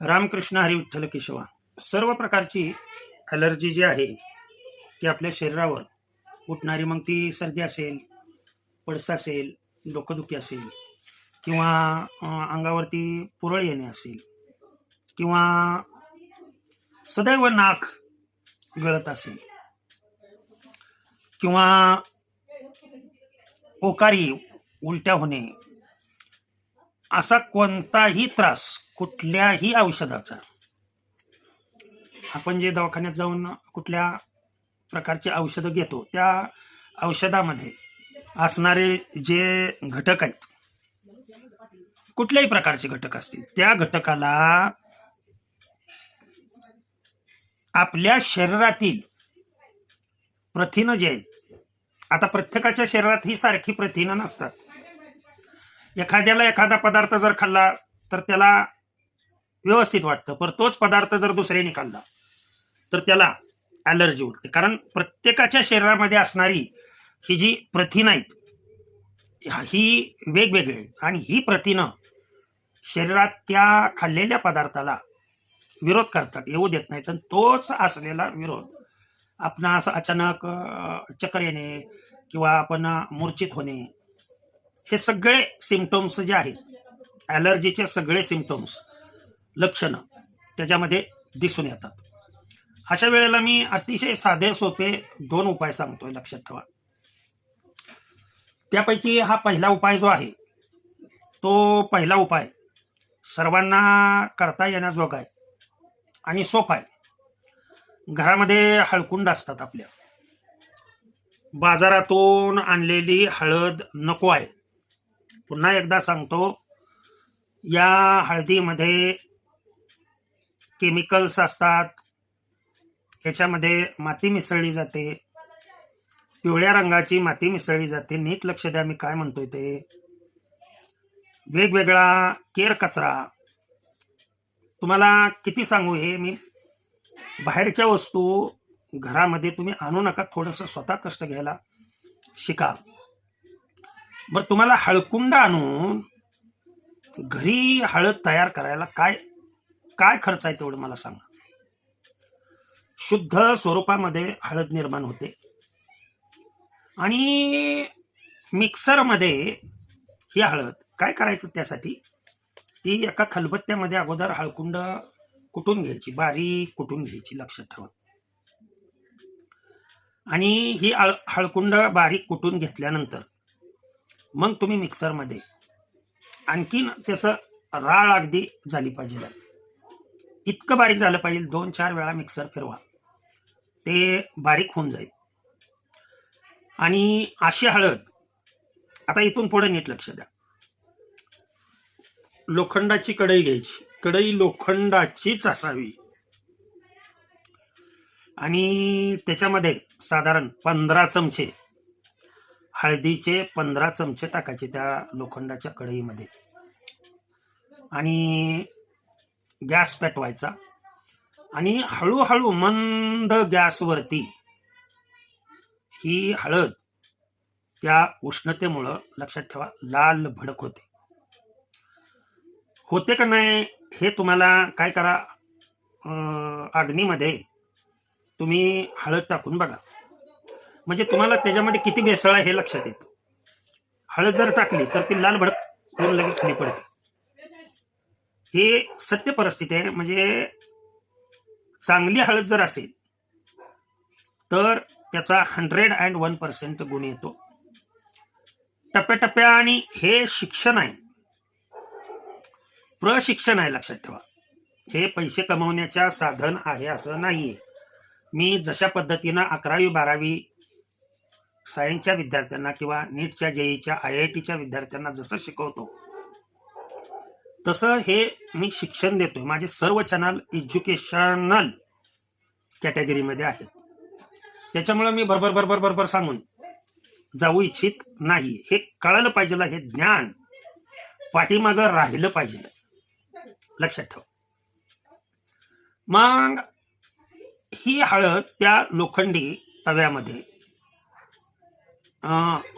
रामकृष्ण हरी विठ्ठल केशवा. सर्व प्रकारची ॲलर्जी जी आहे ती आपल्या शरीरावर उठणारी मग ती सर्दी असेल पडसा असेल डोकंदुखी असेल किंवा अंगावरती पुरळ येणे असेल किंवा सदैव नाक गळत असेल किंवा ओकारी उलट्या होणे असा कोणताही त्रास कुठल्याही औषधाचा. आपण जे दवाखान्यात जाऊन कुठल्या प्रकारची औषधं घेतो त्या औषधामध्ये असणारे जे घटक आहेत कुठल्याही प्रकारचे घटक असतील त्या घटकाला आपल्या शरीरातील प्रथिनं जे आहेत आता प्रत्येकाच्या शरीरात ही सारखी प्रथिनं नसतात. एखाद्याला एखादा पदार्थ जर खाल्ला तर त्याला व्यवस्थित वाटतं. पण तोच पदार्थ जर दुसऱ्याने खाल्ला तर त्याला ॲलर्जी उठते कारण प्रत्येकाच्या शरीरामध्ये असणारी ही जी प्रथिनं आहेत ही वेगवेगळी आणि ही प्रथिनं शरीरात त्या खाल्लेल्या पदार्थाला विरोध करतात येऊ देत नाहीत. आणि तोच असलेला विरोध आपण असं अचानक चक्कर येणे किंवा आपण मूर्छित होणे हे सगळे सिमटम्स जे आहेत ॲलर्जीचे सगळे सिमटम्स लक्षणं त्याच्यामध्ये दिसून येतात. अशा वेळेला मी अतिशय साधे सोपे दोन उपाय सांगतोय लक्षात ठेवा. त्यापैकी हा पहिला उपाय जो आहे तो पहिला उपाय सर्वांना करता येण्याजोगा आहे आणि सोपा आहे. घरामध्ये हळकुंड असतात आपल्या. बाजारातून आणलेली हळद नको आहे. पुन्हा एकदा सांगतो या हळदीमध्ये केमिकल्स असतात. याच्यामध्ये माती मिसळली जाते. पिवळ्या रंगाची माती मिसळली जाते. नीट लक्ष द्या मी काय म्हणतोय ते. वेगवेगळा केर कचरा. तुम्हाला किती सांगू हे मी? बाहेरच्या वस्तू घरामध्ये तुम्ही आणू नका. थोडंसं स्वतः कष्ट घ्यायला शिका. बरं तुम्हाला हळकुंड आणून घरी हळद तयार करायला काय काय खर्च आहे तेवढं मला सांगा. शुद्ध स्वरूपामध्ये हळद निर्माण होते. आणि मिक्सरमध्ये ही हळद काय करायचं त्यासाठी? ती एका खलबत्त्यामध्ये अगोदर हळकुंड कुटून घ्यायची बारीक कुटून घ्यायची लक्षात ठेवा. आणि ही हळकुंड बारीक कुटून घेतल्यानंतर मग तुम्ही मिक्सरमध्ये आणखीन त्याचं राळ अगदी झाली पाहिजे. इतकं बारीक झालं पाहिजे दोन चार वेळा मिक्सर फिरवा. ते बारीक होऊन जाईल. आणि अशी हळद आता इथून पुढे नीट लक्ष द्या. लोखंडाची कढई घ्यायची. कढई लोखंडाचीच असावी. आणि त्याच्यामध्ये साधारण पंधरा चमचे हळदीचे पंधरा चमचे टाकायचे त्या लोखंडाच्या कढईमध्ये. आणि गॅस पेटवायचा. आणि हळूहळू मंद गॅसवरती ही हळद त्या उष्णतेमुळं लक्षात ठेवा लाल भडक होते. होते का नाही हे तुम्हाला काय करा अग्नीमध्ये तुम्ही हळद टाकून बघा. म्हणजे तुम्हाला त्याच्यामध्ये किती भेसळ आहे हे लक्षात येतं. हळद जर टाकली तर ती लाल भडक होऊन लगेच खाली पडते. हे सत्य परिस्थिती आहे. म्हणजे चांगली हळद जर असेल तर त्याचा हंड्रेड अँड वन पर्सेंट गुण येतो. टप्प्याटप्प्याने हे शिक्षण आहे. प्रशिक्षण आहे लक्षात ठेवा. हे पैसे कमवण्याच्या साधन आहे असं नाहीये. मी जशा पद्धतीनं अकरावी बारावी सायन्सच्या विद्यार्थ्यांना किंवा नीटच्या जेईच्या आय आय टीच्या विद्यार्थ्यांना जसं शिकवतो तसं हे मी शिक्षण देतोय. माझे सर्व चॅनल एज्युकेशनल कॅटेगरीमध्ये आहेत. त्याच्यामुळे मी भरभर भरभर भरभर सांगून जाऊ इच्छित नाही. हे कळालं पाहिजे हे ज्ञान पाठीमागं राहिलं पाहिजे. लक्षात ठेव. मग ही हळद त्या लोखंडी तव्यामध्ये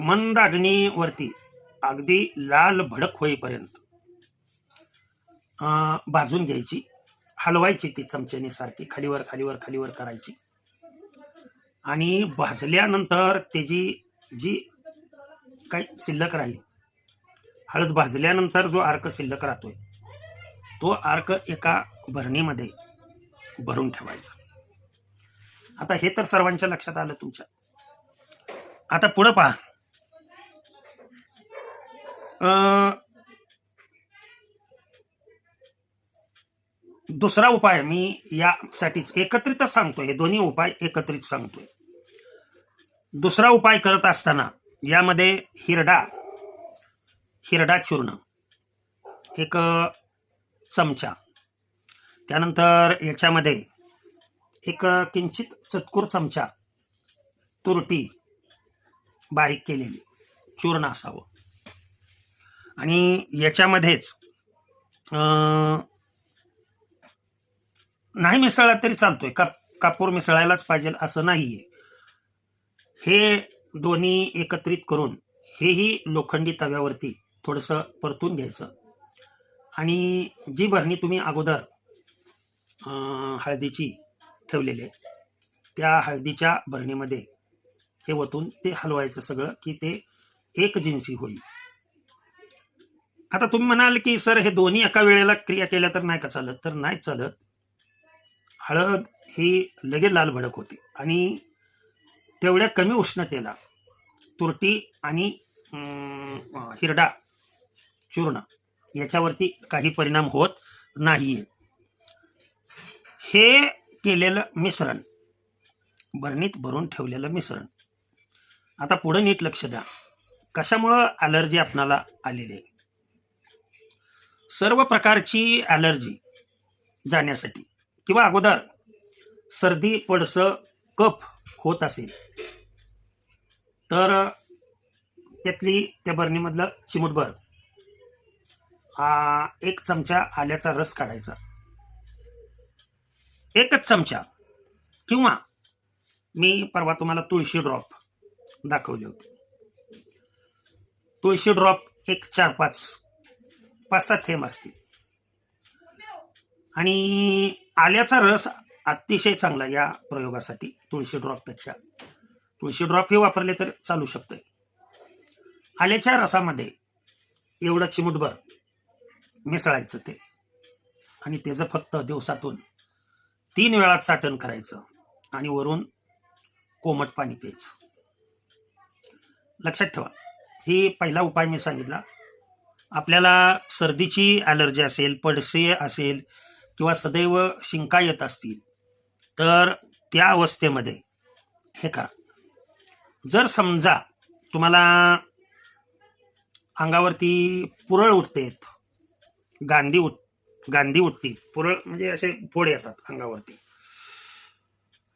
मंद अग्नीवरती. अगदी लाल भडक होईपर्यंत. अं, भाजून घ्यायची. हलवायची ती चमच्याने सारखी खालीवर खालीवर खालीवर करायची. आणि भाजल्यानंतर त्याची जी काही शिल्लक राहील. हळद भाजल्यानंतर जो अर्क शिल्लक राहतोय तो अर्क एका भरणीमध्ये भरून ठेवायचा. आता हे तर सर्वांच्या लक्षात आलं तुमच्या. आता पुढं पहा. दुसरा उपाय मी यासाठीच एकत्रितच सांगतोय. हे दोन्ही उपाय एकत्रित सांगतोय. दुसरा उपाय करत असताना यामध्ये हिरडा हिरडा चूर्ण एक चमचा. त्यानंतर याच्यामध्ये एक किंचित चतकूर चमचा तुरटी बारीक केलेली. चूर्ण असावं. आणि याच्यामध्येच नाही मिसळला तरी चालतोय. का कापूर मिसळायलाच पाहिजे असं नाहीये. हे दोन्ही एकत्रित करून हेही लोखंडी तव्यावरती थोडंसं परतून घ्यायचं. आणि जी भरणी तुम्ही अगोदर अं, हळदीची ठेवलेली आहे त्या हळदीच्या भरणीमध्ये हे वतून ते हलवायचं सगळं की ते एक जिन्सी होईल. आता तुम्ही म्हणाल की सर हे दोन्ही एका वेळेला क्रिया केल्या तर नाही का चालत? तर नाही चालत. हळद ही लगेच लाल भडक होते आणि तेवढ्या कमी उष्णतेला तुरटी आणि अं, हिरडा चूर्ण याच्यावरती काही परिणाम होत नाहीये. हे केलेलं मिश्रण बरणीत भरून ठेवलेलं मिश्रण आता पुढं नीट लक्ष द्या. कशामुळं ॲलर्जी आपणाला आलेली आहे? सर्व प्रकारची ॲलर्जी जाण्यासाठी किंवा अगोदर सर्दी पडसं कफ होत असेल तर त्यातली त्या बरणीमधलं चिमुटभर एक चमचा आल्याचा रस काढायचा. एकच चमचा किंवा मी परवा तुम्हाला तुळशी ड्रॉप दाखवले होते. तुळशी ड्रॉप एक चार पाच पाच सात थेंब असतील. आणि आल्याचा रस अतिशय चांगला या प्रयोगासाठी तुळशी ड्रॉपपेक्षा तुळशी ड्रॉप हे वापरले तर चालू शकतंय. आल्याच्या रसामध्ये एवढं चिमुटभर मिसळायचं ते. आणि त्याचं फक्त दिवसातून तीन वेळा चाटण करायचं आणि वरून कोमट पाणी प्यायचं. लक्षात ठेवा. ही पहिला उपाय मी सांगितला. आपल्याला सर्दीची ॲलर्जी असेल पडसे असेल किंवा सदैव शिंका येत असतील तर त्या अवस्थेमध्ये हे करा. जर समजा तुम्हाला अंगावरती पुरळ उठतेत गांधी उठ गांधी उठते पुरळ म्हणजे असे फोड येतात अंगावरती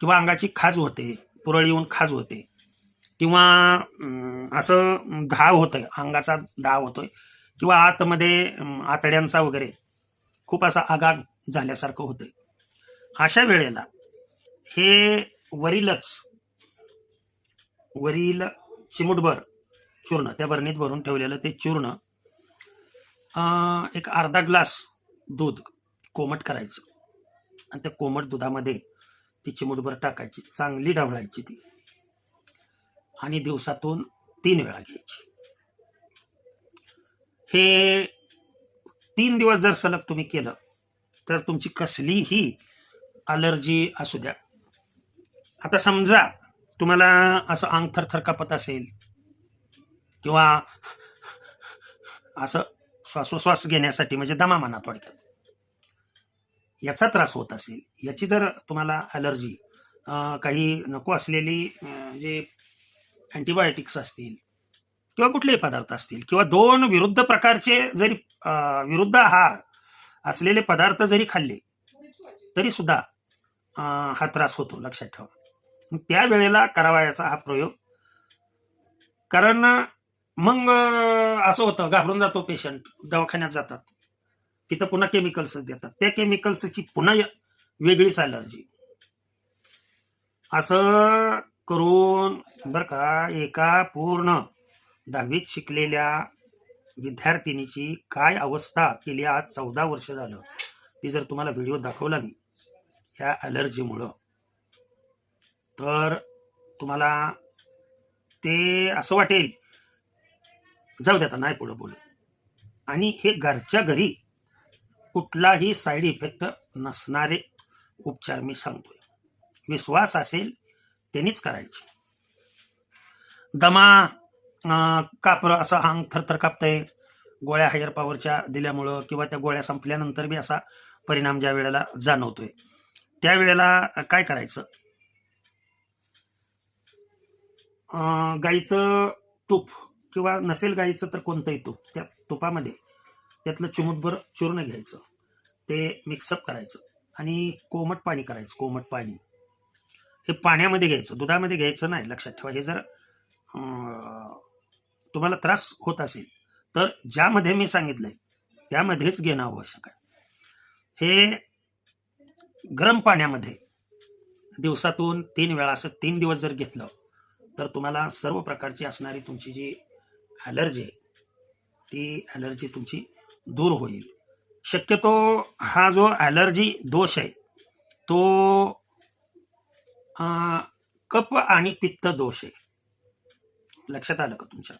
किंवा अंगाची खाज होते पुरळ येऊन खाज होते किंवा असं घाव होतंय अंगाचा दाव होतोय किंवा आतमध्ये आतड्यांचा वगैरे खूप असा आगाग झाल्यासारखं होतंय. अशा वेळेला हे वरीलच वरील चिमुटभर चूर्ण त्या बरणीत भरून ठेवलेलं ते चूर्ण एक अर्धा ग्लास दूध कोमट करायचं. आणि त्या कोमट दुधामध्ये ती चिमुटभर टाकायची चांगली ढवळायची ती. आणि दिवसातून तीन वेळा घ्यायची. हे तीन दिवस जर सलग तुम्ही केलं तर तुमची कसलीही अलर्जी असू द्या. आता समजा तुम्हाला असं अंग थरथर कापत असेल किंवा असं श्वासोश्वास घेण्यासाठी म्हणजे दमा म्हणा थोडक्यात. याचा त्रास होत असेल. याची जर तुम्हाला ॲलर्जी काही नको असलेली जे म्हणजे अँटीबायोटिक्स असतील किंवा कुठलेही पदार्थ असतील किंवा दोन विरुद्ध प्रकारचे जरी विरुद्ध आहार असलेले पदार्थ जरी खाल्ले तरी सुद्धा हा त्रास होतो लक्षात ठेवा. मग त्या वेळेला करावायचा हा प्रयोग. कारण मग असं होतं घाबरून जातो पेशंट दवाखान्यात जातात. तिथं पुन्हा केमिकल्स देतात. त्या केमिकल्सची पुन्हा वेगळीच अलर्जी असं करून बरं का एका पूर्ण दहावीत शिकलेल्या विद्यार्थिनीची काय अवस्था केली आज चौदा वर्ष झालं ती जर तुम्हाला व्हिडिओ दाखवला मी ह्या ॲलर्जीमुळं तर तुम्हाला ते असं वाटेल जाऊ द्या आता नाही पुढं बोलू. आणि हे घरच्या घरी कुठलाही साईड इफेक्ट नसणारे उपचार मी सांगतोय. विश्वास असेल त्यांनीच करायचे. दमा अं, कापरं असं हांग थरथर कापतंय. गोळ्या हायर पॉवरच्या दिल्यामुळं किंवा त्या गोळ्या संपल्यानंतर बी असा परिणाम ज्या वेळेला जाणवतोय. त्यावेळेला काय करायचं? गाईचं तूप किंवा नसेल गाईचं तर कोणतंही तूप त्या तुपामध्ये त्यातलं चिमूटभर चूर्ण घ्यायचं. ते मिक्सअप करायचं आणि कोमट पाणी करायचं कोमट पाणी. हे पाण्यामध्ये घ्यायचं दुधामध्ये घ्यायचं नाही लक्षात ठेवा. हे जर तुम्हाला त्रास होत असेल तर ज्यामध्ये मी सांगितलंय त्यामध्येच घेणं आवश्यक आहे. हे गरम पाण्यामध्ये दिवसातून तीन वेळा असं तीन दिवस जर घेतलं तर तुम्हाला सर्व प्रकारची असणारी तुमची जी ॲलर्जी आहे ती ॲलर्जी तुमची दूर होईल. शक्यतो हा जो ॲलर्जी दोष आहे तो कप आणि पित्त दोष. आहे लक्षात आलं का तुमच्या?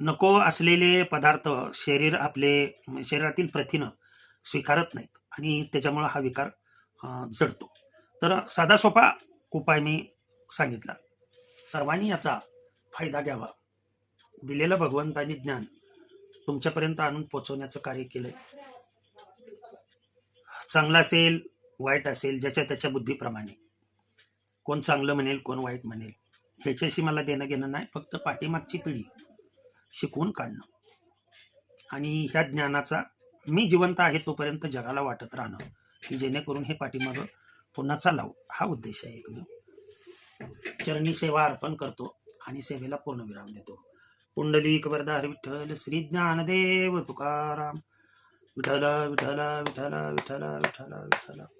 नको असलेले पदार्थ शरीर आपले शरीरातील प्रथिनं स्वीकारत नाहीत आणि त्याच्यामुळं हा विकार जडतो. तर साधा सोपा उपाय मी सांगितला. सर्वांनी याचा फायदा घ्यावा. दिलेलं भगवंतानी ज्ञान तुमच्यापर्यंत आणून पोचवण्याचं कार्य केलंय. चांगला असेल वाईट असेल ज्याच्या त्याच्या बुद्धीप्रमाणे. कोण चांगलं म्हणेल कोण वाईट म्हणेल ह्याच्याशी मला देणं घेणं नाही फक्त पाठीमागची पिढी शिकवून काढणं. आणि ह्या ज्ञानाचा मी जिवंत आहे तोपर्यंत जगाला वाटत राहणं की जेणेकरून हे पाठीमागं पुन्हा चालावं हा उद्देश आहे एकमेव. चरणी सेवा अर्पण करतो आणि सेवेला पूर्णविराम देतो. पुंडलिक वरदार विठ्ठल श्री ज्ञानदेव तुकाराम. विठ्ठल विठ्ठल विठ्ठल विठ्ठल विठ्ठल विठ्ठल.